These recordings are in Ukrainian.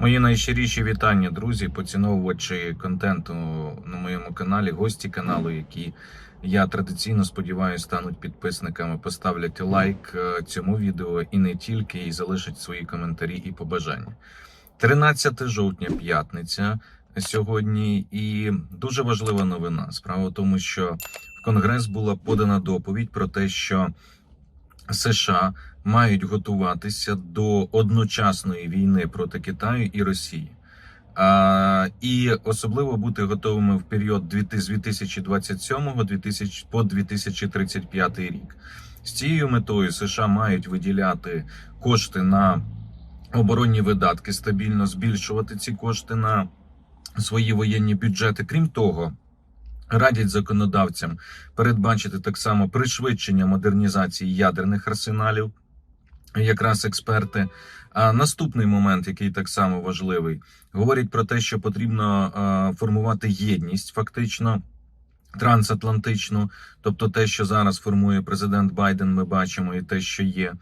Мої найщиріші вітання, друзі, поціновувачі контенту на моєму каналі, гості каналу, які я традиційно сподіваюся стануть підписниками, поставлять лайк е, цьому відео і не тільки, і залишать свої коментарі і побажання. 13 жовтня, п'ятниця сьогодні, і дуже важлива новина. Справа в тому, що в Конгрес була подана доповідь про те, що США мають готуватися до одночасної війни проти Китаю і Росії. А, і особливо бути готовими в період з 2027 2000 по 2035 рік. З цією метою США мають виділяти кошти на оборонні видатки, стабільно збільшувати ці кошти на свої воєнні бюджети. Крім того, радять законодавцям передбачити так само пришвидшення модернізації ядерних арсеналів, якраз експерти. А наступний момент, який так само важливий, говорять про те, що потрібно формувати єдність, фактично трансатлантичну, тобто те, що зараз формує президент Байден, ми бачимо, і те, що є.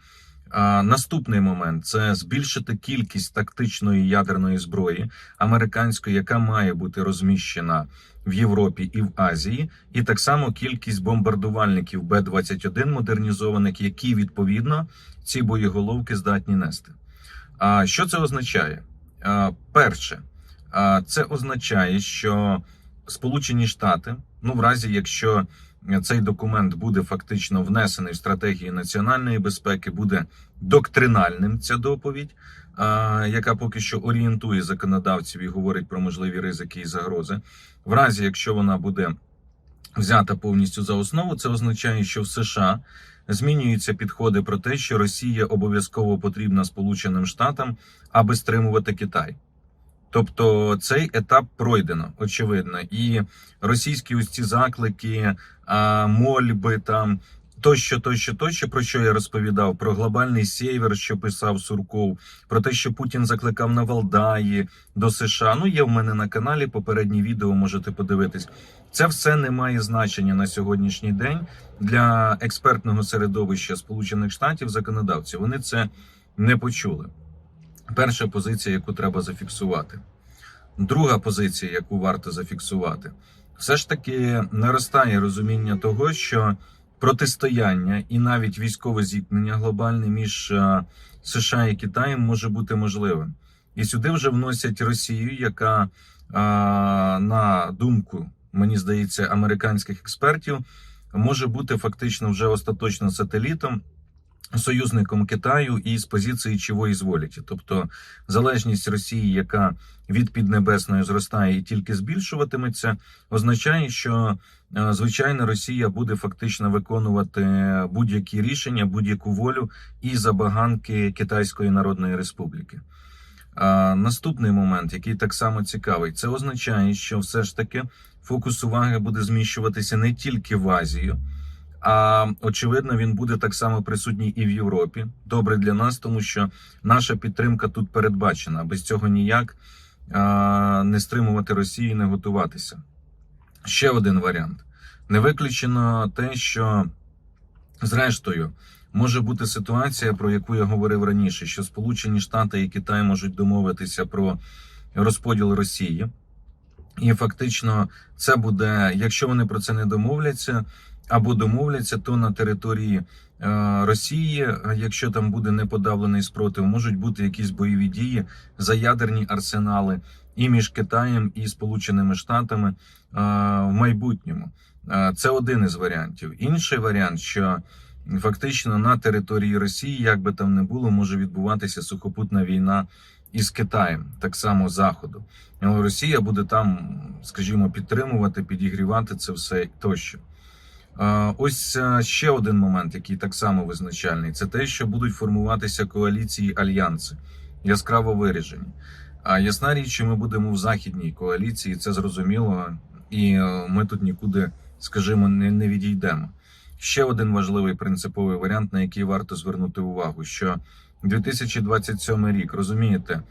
Наступний момент це збільшити кількість тактичної ядерної зброї американської, яка має бути розміщена в Європі і в Азії, і так само кількість бомбардувальників Б-21 модернізованих, які відповідно ці боєголовки здатні нести. А що це означає? Перше, це означає, що Сполучені Штати, ну в разі якщо цей документ буде фактично внесений в стратегію національної безпеки, буде доктринальним ця доповідь, яка поки що орієнтує законодавців і говорить про можливі ризики і загрози. В разі, якщо вона буде взята повністю за основу, це означає, що в США змінюються підходи про те, що Росія обов'язково потрібна Сполученим Штатам, аби стримувати Китай. Тобто цей етап пройдено, очевидно, і російські ось ці заклики, а, мольби там тощо, тощо, тощо, про що я розповідав, про глобальний сєвєр, що писав Сурков, про те, що Путін закликав на Валдаї до США. Ну, є в мене на каналі попередні відео, можете подивитись. Це все не має значення на сьогоднішній день для експертного середовища Сполучених Штатів законодавців. Вони це не почули. Перша позиція, яку треба зафіксувати. Друга позиція, яку варто зафіксувати, все ж таки наростає розуміння того, що протистояння і навіть військове зіткнення глобальне між е, США і Китаєм може бути можливим. І сюди вже вносять Росію, яка, е, на думку, мені здається, американських експертів, може бути фактично вже остаточно сателітом союзником Китаю і з позиції чого зволіті, тобто залежність Росії, яка від Піднебесної зростає і тільки збільшуватиметься, означає, що е, звичайно Росія буде фактично виконувати будь-які рішення, будь-яку волю і забаганки Китайської Народної Республіки. А, наступний момент, який так само цікавий, це означає, що все ж таки фокус уваги буде зміщуватися не тільки в Азію. А очевидно, він буде так само присутній і в Європі. Добре для нас, тому що наша підтримка тут передбачена. Без цього ніяк а, не стримувати Росію, не готуватися. Ще один варіант: не виключено те, що зрештою може бути ситуація, про яку я говорив раніше, що Сполучені Штати і Китай можуть домовитися про розподіл Росії. І фактично, це буде, якщо вони про це не домовляться або домовляться, то на території е, Росії, е, якщо там буде неподавлений спротив, можуть бути якісь бойові дії за ядерні арсенали і між Китаєм і Сполученими Штатами е, в майбутньому. Це один із варіантів. Інший варіант, що фактично на території Росії, як би там не було, може відбуватися сухопутна війна із Китаєм, так само Заходу. Але Росія буде там, скажімо, підтримувати, підігрівати це все тощо. Ось е, ще один момент, який так само визначальний, це те, що будуть формуватися коаліції альянси, яскраво виражені. А ясна річ, що ми будемо в західній коаліції, це зрозуміло, і е, ми тут нікуди, скажімо, не, не відійдемо. Ще один важливий принциповий варіант, на який варто звернути увагу, що 2027 рік, розумієте,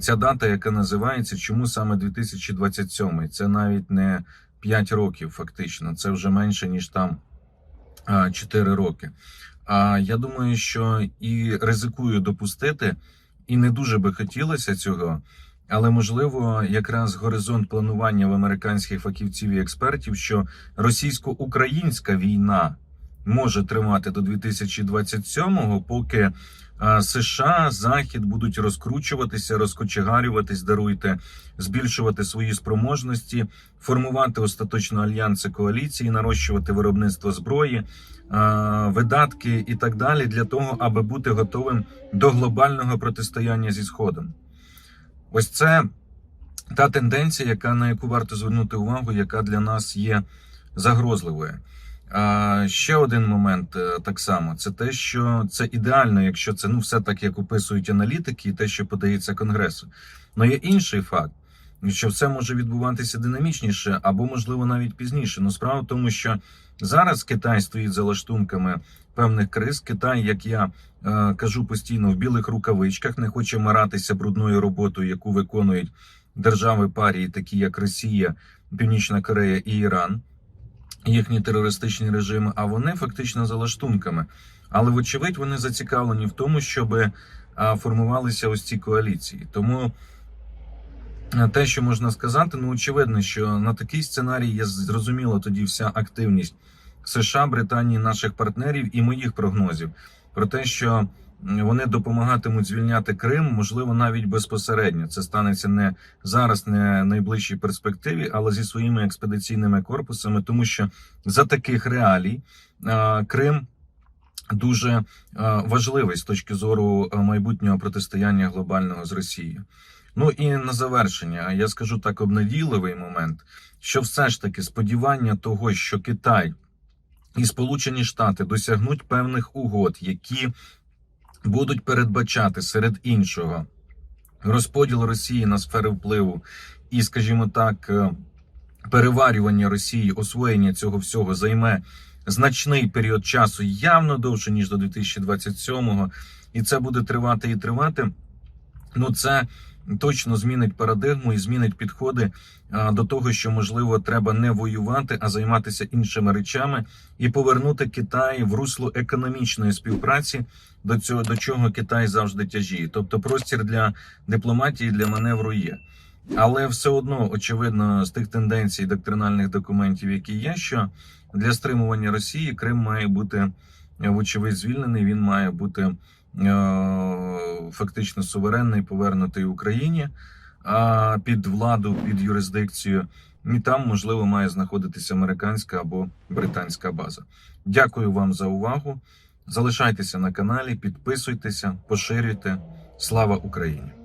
ця дата, яка називається, чому саме 2027? Це навіть не 5 років, фактично, це вже менше ніж там 4 роки. А я думаю, що і ризикую допустити, і не дуже би хотілося цього. Але можливо, якраз горизонт планування в американських фахівців і експертів, що російсько-українська війна може тривати до 2027-го, поки е, США, Захід будуть розкручуватися, розкочегарюватись, даруйте, збільшувати свої спроможності, формувати остаточно альянси коаліції, нарощувати виробництво зброї, е, видатки і так далі для того, аби бути готовим до глобального протистояння зі сходом. Ось це та тенденція, яка на яку варто звернути увагу, яка для нас є загрозливою. А, ще один момент е, так само: це те, що це ідеально, якщо це ну все так, як описують аналітики, і те, що подається конгресу. Но є інший факт, що все може відбуватися динамічніше або, можливо, навіть пізніше. Ну, справа в тому, що зараз Китай стоїть за лаштунками певних криз. Китай, як я е, кажу постійно, в білих рукавичках не хоче маратися брудною роботою, яку виконують держави парії, такі як Росія, Північна Корея і Іран, їхні терористичні режими. А вони фактично за лаштунками. Але вочевидь вони зацікавлені в тому, щоб е, формувалися ось ці коаліції. Тому е, те, що можна сказати, ну очевидно, що на такий сценарій є зрозуміла тоді вся активність США, Британії, наших партнерів і моїх прогнозів про те, що вони допомагатимуть звільняти Крим, можливо, навіть безпосередньо. Це станеться не зараз, не в найближчій перспективі, але зі своїми експедиційними корпусами, тому що за таких реалій е, Крим. Дуже е, важливий з точки зору е, майбутнього протистояння глобального з Росією. Ну і на завершення я скажу так обнадійливий момент, що все ж таки сподівання того, що Китай і Сполучені Штати досягнуть певних угод, які будуть передбачати серед іншого розподіл Росії на сфери впливу і, скажімо так, е, переварювання Росії, освоєння цього всього займе значний період часу, явно довше ніж до 2027-го, і це буде тривати і тривати. Ну, це точно змінить парадигму і змінить підходи до того, що можливо треба не воювати, а займатися іншими речами і повернути Китай в русло економічної співпраці, до цього до чого Китай завжди тяжіє. Тобто, простір для дипломатії для маневру є. Але все одно очевидно з тих тенденцій доктринальних документів, які є, що для стримування Росії Крим має бути вочевидь звільнений. Він має бути фактично суверенний, повернутий Україні під владу, під юрисдикцію. І там можливо має знаходитися американська або британська база. Дякую вам за увагу. Залишайтеся на каналі, підписуйтеся, поширюйте. Слава Україні!